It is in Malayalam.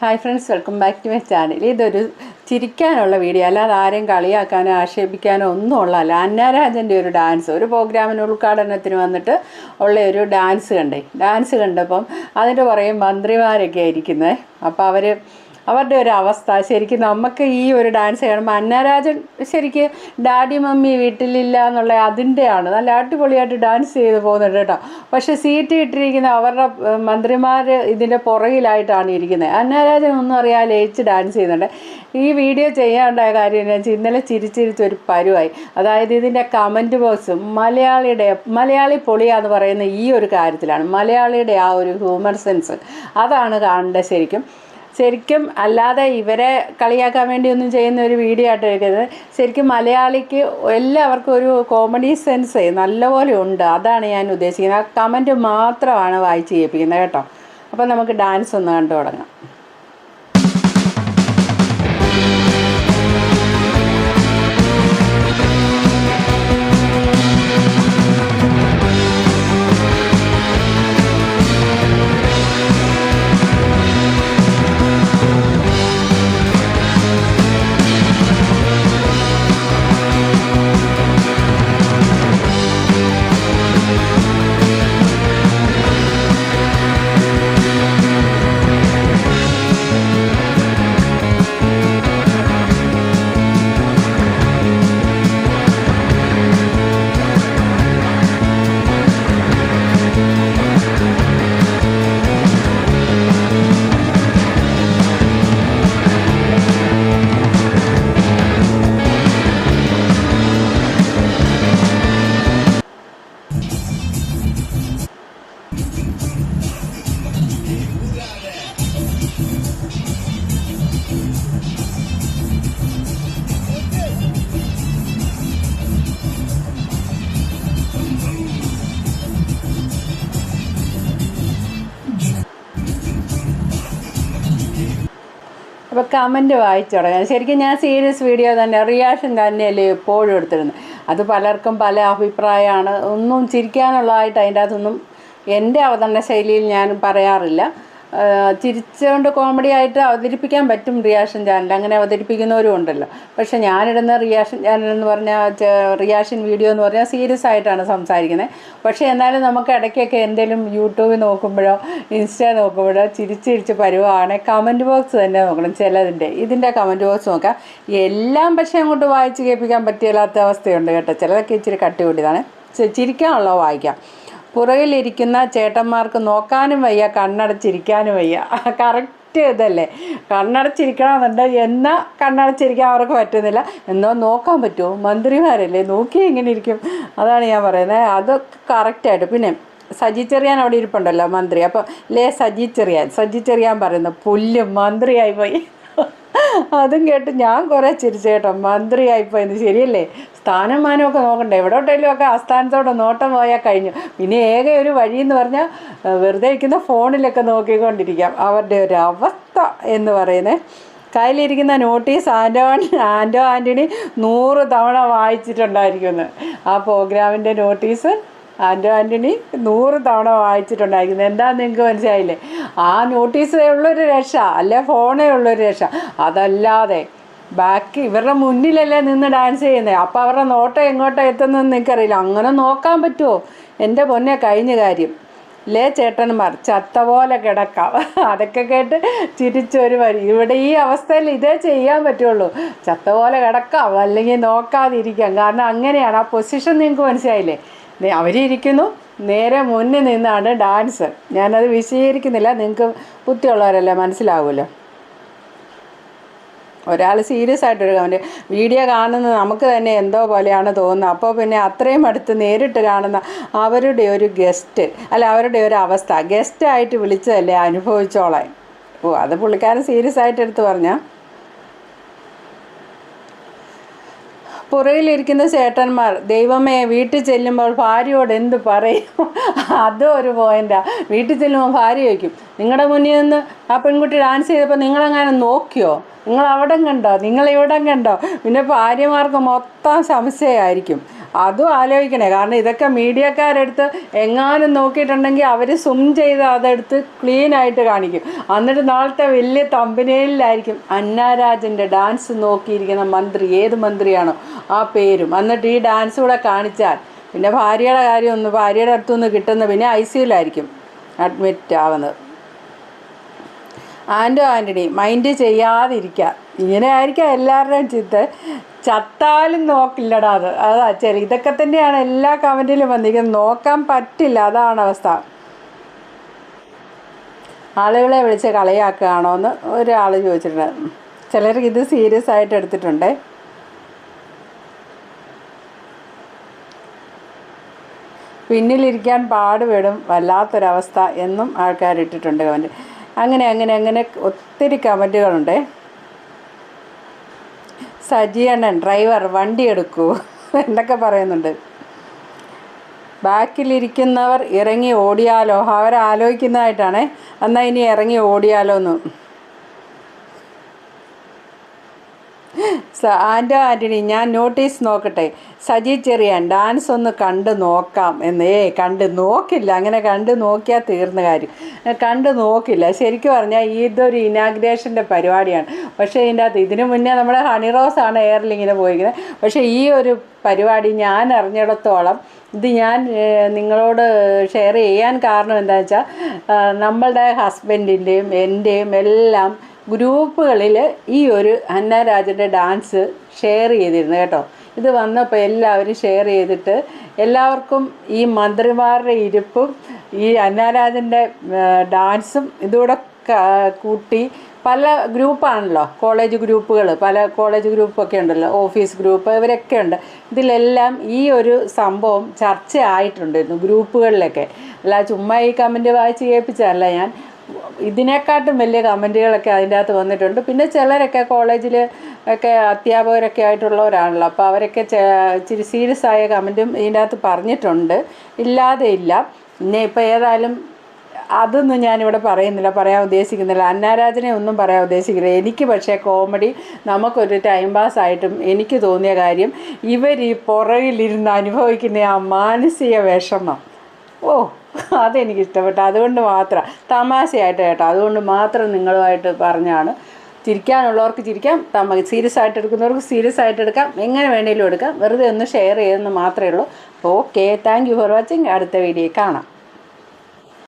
Hi friends welcome back to my channel ഇതൊരു ചിരിക്കാനുള്ള വീഡിയോ അല്ലാതെ ആരെയും കളിയാക്കാനോ ആക്ഷേപിക്കാനോ ഒന്നും ഉള്ളതല്ല അന്നാരാജന്റെ ഒരു ഡാൻസ് ഒരു പ്രോഗ്രാമിന് ഉദ്ഘാടനത്തിന് വന്നിട്ട് ഉള്ള ഒരു ഡാൻസ് കണ്ടേ. ഡാൻസ് കണ്ടപ്പം അതിന്റെ പുറകെ മന്ത്രിമാരൊക്കെ ആയിരിക്കുന്നത് അപ്പോൾ അവർ അവരുടെ ഒരു അവസ്ഥ. ശരിക്കും നമുക്ക് ഈ ഒരു ഡാൻസ് കാണുമ്പോൾ അന്നരാജൻ ശരിക്ക് ഡാഡി മമ്മി വീട്ടിലില്ല എന്നുള്ള അതിന്റെയാണ് നല്ല അടിപൊളിയായിട്ട് ഡാൻസ് ചെയ്ത് പോകുന്നുണ്ട് കേട്ടോ. പക്ഷേ സീറ്റ് ഇട്ടിരിക്കുന്ന അവരുടെ മന്ത്രിമാർ ഇതിന്റെ പുറകിലായിട്ടാണ് ഇരിക്കുന്നത്. അന്നരാജൻ ഒന്നും അറിയാതെ ലയിച്ച് ഡാൻസ് ചെയ്യുന്നുണ്ട്. ഈ വീഡിയോ ചെയ്യാണ്ടായ കാര്യം എന്ന് വെച്ചാൽ ഇന്നലെ ചിരിച്ചിരിച്ച് ഒരു പരുവായി. അതായത് ഇതിന്റെ കമന്റ് ബോക്സ് മലയാളിയുടെ മലയാളി പൊളിയാന്ന് പറയുന്ന ഈ ഒരു കാര്യത്തിലാണ്. മലയാളിയുടെ ആ ഒരു ഹ്യൂമർ സെൻസ് അതാണ് കാണേണ്ടത് ശരിക്കും. ശരിക്കും അല്ലാതെ ഇവരെ കളിയാക്കാൻ വേണ്ടി ഒന്നും ചെയ്യുന്ന ഒരു വീഡിയോ ആയിട്ട് എടുക്കുന്നത് ശരിക്കും മലയാളിക്ക് എല്ലാവർക്കും ഒരു കോമഡി സെൻസ് നല്ലപോലെ ഉണ്ട്. അതാണ് ഞാൻ ഉദ്ദേശിക്കുന്നത്. ആ കമന്റ് മാത്രമാണ് വായിച്ച് ചെയ്യിപ്പിക്കുന്നത് കേട്ടോ. അപ്പോൾ നമുക്ക് ഡാൻസ് ഒന്ന് കണ്ടു തുടങ്ങാം അപ്പോൾ കമന്റ് വായിച്ചു തുടങ്ങാം. ശരിക്കും ഞാൻ സീരിയസ് വീഡിയോ തന്നെ റിയാക്ഷൻ തന്നെയല്ലേ എപ്പോഴും എടുത്തിരുന്നത് അത് പലർക്കും പല അഭിപ്രായമാണ്. ഒന്നും ചിരിക്കാനുള്ളതായിട്ട് അതിന്റെ അകത്തൊന്നും എന്റെ അവതരണ ശൈലിയിൽ ഞാൻ പറയാറില്ല. ചിരിച്ചുകൊണ്ട് കോമഡി ആയിട്ട് അവതരിപ്പിക്കാൻ പറ്റും റിയാക്ഷൻ ചാനൽ അങ്ങനെ അവതരിപ്പിക്കുന്നവരും ഉണ്ടല്ലോ. പക്ഷേ ഞാനിടുന്ന റിയാക്ഷൻ ചാനൽ എന്ന് പറഞ്ഞാൽ റിയാക്ഷൻ വീഡിയോ എന്ന് പറഞ്ഞാൽ സീരിയസ് ആയിട്ടാണ് സംസാരിക്കുന്നത് പക്ഷേ എന്നാലും നമുക്ക് ഇടയ്ക്കൊക്കെ എന്തെങ്കിലും യൂട്യൂബിൽ നോക്കുമ്പോഴോ ഇൻസ്റ്റ നോക്കുമ്പോഴോ ചിരിച്ചിരിച്ച് പരുവാണെങ്കിൽ കമന്റ് ബോക്സ് തന്നെ നോക്കണം ചിലതിന്റെ. ഇതിന്റെ കമന്റ് ബോക്സ് നോക്കാം. എല്ലാം പക്ഷേ അങ്ങോട്ട് വായിച്ച് കേൾപ്പിക്കാൻ പറ്റില്ലാത്ത അവസ്ഥയുണ്ട് കേട്ടോ. ചിലതൊക്കെ ഇച്ചിരി കട്ടി കൂടിയതാണ് ചി- ചിരിക്കാനുള്ളത് വായിക്കാം. പുറകിലിരിക്കുന്ന ചേട്ടന്മാർക്ക് നോക്കാനും വയ്യ കണ്ണടച്ചിരിക്കാനും വയ്യ. കറക്റ്റ് ഇതല്ലേ. കണ്ണടച്ചിരിക്കണമെന്നുണ്ട്. എന്നാൽ കണ്ണടച്ചിരിക്കാൻ അവർക്ക് പറ്റുന്നില്ല? എന്നോ നോക്കാൻ പറ്റുമോ? മന്ത്രിമാരല്ലേ നോക്കി എങ്ങനെ ഇരിക്കും. അതാണ് ഞാൻ പറയുന്നത്. അതൊക്കെ കറക്റ്റായിട്ട് പിന്നെ സജി ചെറിയാൻ അവിടെ ഇരിപ്പുണ്ടല്ലോ മന്ത്രി. അപ്പോൾ ലേ സജി ചെറിയാൻ. സജി ചെറിയാൻ പറയുന്നു പുല്ലും മന്ത്രിയായി പോയി. അതും കേട്ട് ഞാൻ കുറേ ചിരിച്ചേട്ടോ മന്ത്രിയായിപ്പോയെന്ന് ശരിയല്ലേ? സ്ഥാനമാനമൊക്കെ നോക്കണ്ട? എവിടോട്ടെങ്കിലും ഒക്കെ ആസ്ഥാനത്തോടെ നോട്ടം പോയാൽ കഴിഞ്ഞു. പിന്നെ ഏക ഒരു വഴി എന്ന് പറഞ്ഞാൽ വെറുതെ ഇരിക്കുന്ന ഫോണിലൊക്കെ നോക്കിക്കൊണ്ടിരിക്കാം. അവരുടെ ഒരു അവസ്ഥ എന്ന് പറയുന്നത് കയ്യിലിരിക്കുന്ന നോട്ടീസ് ആന്റോ ആന്റോ ആന്റണി നൂറ് തവണ വായിച്ചിട്ടുണ്ടായിരിക്കുമെന്ന്. ആ പ്രോഗ്രാമിന്റെ നോട്ടീസ് ആന്റോ ആന്റണി നൂറ് തവണ വായിച്ചിട്ടുണ്ടായിരിക്കുന്നത് എന്താണെന്ന് നിങ്ങൾക്ക് മനസ്സിലായില്ലേ? ആ നോട്ടീസേ ഉള്ളൊരു രക്ഷ അല്ലെ ഫോണേ ഉള്ളൊരു രക്ഷ. അതല്ലാതെ ബാക്കി ഇവരുടെ മുന്നിലല്ലേ നിന്ന് ഡാൻസ് ചെയ്യുന്നത് അപ്പോൾ അവരുടെ നോട്ടം എങ്ങോട്ടാ എത്തുന്നതെന്ന് എനിക്കറിയില്ല അങ്ങനെ നോക്കാൻ പറ്റുമോ എന്റെ പൊന്നെ കഴിഞ്ഞ കാര്യം. ലേ ചേട്ടന്മാർ? ചത്ത പോലെ കിടക്കാം. അതൊക്കെ കേട്ട് ചിരിച്ചൊരു വരി. ഇവിടെ ഈ അവസ്ഥയിൽ ഇതേ ചെയ്യാൻ പറ്റുള്ളൂ. ചത്ത പോലെ കിടക്കാം. അല്ലെങ്കിൽ നോക്കാതിരിക്കാം. കാരണം അങ്ങനെയാണ് ആ പൊസിഷൻ നിങ്ങൾക്ക് മനസ്സിലായില്ലേ? അവരിയ്ക്കുന്നു നേരെ മുന്നിൽ നിന്നാണ് ഡാൻസ് ഞാനത് വിശദീകരിക്കുന്നില്ല. നിങ്ങൾക്ക് ബുദ്ധിയുള്ളവരല്ലേ മനസ്സിലാവുമല്ലോ? ഒരാൾ സീരിയസ് ആയിട്ടൊരു കമന്റ് വീഡിയോ കാണുന്നത് നമുക്ക് തന്നെ എന്തോ പോലെയാണ് തോന്നുന്നത്. അപ്പോൾ പിന്നെ അത്രയും അടുത്ത് നേരിട്ട് കാണുന്ന അവരുടെ ഒരു ഗസ്റ്റ് അല്ല അവരുടെ ഒരു അവസ്ഥ. ഗസ്റ്റായിട്ട് വിളിച്ചതല്ലേ അനുഭവിച്ചോളാൻ? ഓ അത് പുള്ളിക്കാരൻ സീരിയസ് ആയിട്ട് എടുത്ത് പറഞ്ഞാൽ പുറകിലിരിക്കുന്ന ചേട്ടന്മാർ ദൈവമേ വീട്ടിൽ ചെല്ലുമ്പോൾ ഭാര്യയോട് എന്ത് പറയും? അതും ഒരു പോയിന്റാ വീട്ടിൽ ചെല്ലുമ്പോൾ ഭാര്യ ചോദിക്കും നിങ്ങളുടെ മുന്നിൽ നിന്ന് ആ പെൺകുട്ടി ഡാൻസ് ചെയ്തപ്പോൾ നിങ്ങളെങ്ങനെ നോക്കിയോ? നിങ്ങൾ അവിടെ കണ്ടോ? നിങ്ങൾ ഇവിടെ കണ്ടോ? പിന്നെ ഭാര്യമാർക്ക് മൊത്തം സംശയമായിരിക്കും. അതും ആലോചിക്കണേ. കാരണം ഇതൊക്കെ മീഡിയക്കാരെടുത്ത് എങ്ങാനും നോക്കിയിട്ടുണ്ടെങ്കിൽ അവർ സും ചെയ്ത് അതെടുത്ത് ക്ലീൻ ആയിട്ട് കാണിക്കും. എന്നിട്ട് നാളത്തെ വലിയ തമ്പനയിലായിരിക്കും അന്നാരാജന്റെ ഡാൻസ് നോക്കിയിരിക്കുന്ന മന്ത്രി. ഏത് മന്ത്രിയാണോ ആ പേരും. എന്നിട്ട് ഈ ഡാൻസ് കൂടെ കാണിച്ചാൽ പിന്നെ ഭാര്യയുടെ കാര്യം ഒന്ന് ഭാര്യയുടെ അടുത്തുനിന്ന് കിട്ടുന്ന പിന്നെ ഐ സിയിലായിരിക്കും അഡ്മിറ്റ് ആവുന്നത്. ആന്റോ ആന്റണി മൈൻഡ് ചെയ്യാതിരിക്കുക ഇങ്ങനെ ആയിരിക്കാം എല്ലാവരുടെയും ചിത്ത്. ചത്താലും നോക്കില്ലടാ അത്. അതാ ചെറിയ ഇതൊക്കെ തന്നെയാണ് എല്ലാ കമന്റിലും വന്നിരിക്കുന്നത്. നോക്കാൻ പറ്റില്ല. അതാണ് അവസ്ഥ. ആളുകളെ വിളിച്ച് കളിയാക്കുകയാണോ എന്ന് ഒരാൾ ചോദിച്ചിട്ടുണ്ട്. ചിലർക്ക് ഇത് സീരിയസ് ആയിട്ട് എടുത്തിട്ടുണ്ടേ. പിന്നിലിരിക്കാൻ പാടുപെടും വല്ലാത്തൊരവസ്ഥ എന്നും ആൾക്കാരിട്ടിട്ടുണ്ട് കമന്റ് അങ്ങനെ അങ്ങനെ അങ്ങനെ ഒത്തിരി കമന്റുകളുണ്ട്. സജിയണ്ണൻ ഡ്രൈവർ വണ്ടി എടുക്കൂ എന്നൊക്കെ പറയുന്നുണ്ട്. ബാക്കിലിരിക്കുന്നവർ ഇറങ്ങി ഓടിയാലോ? അവരാലോചിക്കുന്നതായിട്ടാണ്. എന്നാൽ ഇനി ഇറങ്ങി ഓടിയാലോ എന്ന് സ ആന്റോ ആന്റണി ഞാൻ നോട്ടീസ് നോക്കട്ടെ. സജി ചെറിയാൻ ഡാൻസ് ഒന്ന് കണ്ട് നോക്കാം എന്ന്. ഏ കണ്ട് നോക്കില്ല. അങ്ങനെ കണ്ട് നോക്കിയാൽ തീർന്ന കാര്യം. കണ്ട് നോക്കില്ല. ശരിക്കും പറഞ്ഞാൽ ഇതൊരു ഇനാഗ്രേഷന്റെ പരിപാടിയാണ്. പക്ഷേ ഇതിന്റെ അകത്ത് ഇതിനു മുന്നേ നമ്മുടെ ഹണി റോസ് ആണ് എയറിൽ ഇങ്ങനെ പോയിരിക്കുന്നത് പക്ഷേ ഈ ഒരു പരിപാടി ഞാൻ അറിഞ്ഞിടത്തോളം ഇത് ഞാൻ നിങ്ങളോട് ഷെയർ ചെയ്യാൻ കാരണം എന്താണെന്ന് വെച്ചാൽ നമ്മളുടെ ഹസ്ബൻഡിന്റെയും എന്റെയും എല്ലാം ഗ്രൂപ്പുകളിൽ ഈ ഒരു അന്നരാജന്റെ ഡാൻസ് ഷെയർ ചെയ്തിരുന്നു കേട്ടോ. ഇത് വന്നപ്പോൾ എല്ലാവരും ഷെയർ ചെയ്തിട്ട് എല്ലാവർക്കും ഈ മന്ത്രിമാരുടെ ഇരിപ്പും ഈ അന്നാരാജന്റെ ഡാൻസും ഇതുകൂടെ കൂട്ടി പല ഗ്രൂപ്പാണല്ലോ കോളേജ് ഗ്രൂപ്പുകൾ പല കോളേജ് ഗ്രൂപ്പൊക്കെ ഉണ്ടല്ലോ ഓഫീസ് ഗ്രൂപ്പ് ഇവരൊക്കെ ഉണ്ട്. ഇതിലെല്ലാം ഈ ഒരു സംഭവം ചർച്ച ആയിട്ടുണ്ടായിരുന്നു ഗ്രൂപ്പുകളിലൊക്കെ. അല്ല ചുമ്മാ ഈ കമന്റ് വായിച്ച് കേൾപ്പിച്ചതല്ല ഞാൻ. ഇതിനെക്കാട്ടും വലിയ കമന്റുകളൊക്കെ അതിന്റെ അകത്ത് വന്നിട്ടുണ്ട്. പിന്നെ ചിലരൊക്കെ കോളേജിൽ ഒക്കെ അധ്യാപകരൊക്കെ ആയിട്ടുള്ളവരാണല്ലോ. അപ്പോൾ അവരൊക്കെ ഇച്ചിരി സീരിയസ് ആയ കമന്റും ഇതിന്റെ അകത്ത് പറഞ്ഞിട്ടുണ്ട്. ഇല്ലാതെ ഇല്ല. പിന്നെ ഇപ്പോൾ ഏതായാലും അതൊന്നും ഞാനിവിടെ പറയുന്നില്ല പറയാൻ ഉദ്ദേശിക്കുന്നില്ല. അന്നാരാജനെ ഒന്നും പറയാൻ ഉദ്ദേശിക്കുന്നില്ല. എനിക്ക് പക്ഷേ കോമഡി നമുക്കൊരു ടൈം പാസ് ആയിട്ടും എനിക്ക് തോന്നിയ കാര്യം ഇവർ ഈ പുറകിലിരുന്ന് അനുഭവിക്കുന്ന ആ മാനസിക വിഷമം. ഓ അതെനിക്ക് ഇഷ്ടപ്പെട്ടു അതുകൊണ്ട് മാത്രം. തമാശയായിട്ട് കേട്ടോ. അതുകൊണ്ട് മാത്രം നിങ്ങളുമായിട്ട് പറഞ്ഞാണ്. ചിരിക്കാനുള്ളവർക്ക് ചിരിക്കാം തമ സീരിയസ് ആയിട്ട് എടുക്കുന്നവർക്ക് സീരിയസ് ആയിട്ട് എടുക്കാം. എങ്ങനെ വേണേലും എടുക്കാം. വെറുതെ ഒന്ന് ഷെയർ ചെയ്യുന്നത് മാത്രമേ ഉള്ളൂ. Okay thank you for watching അടുത്ത വീഡിയോ കാണാം.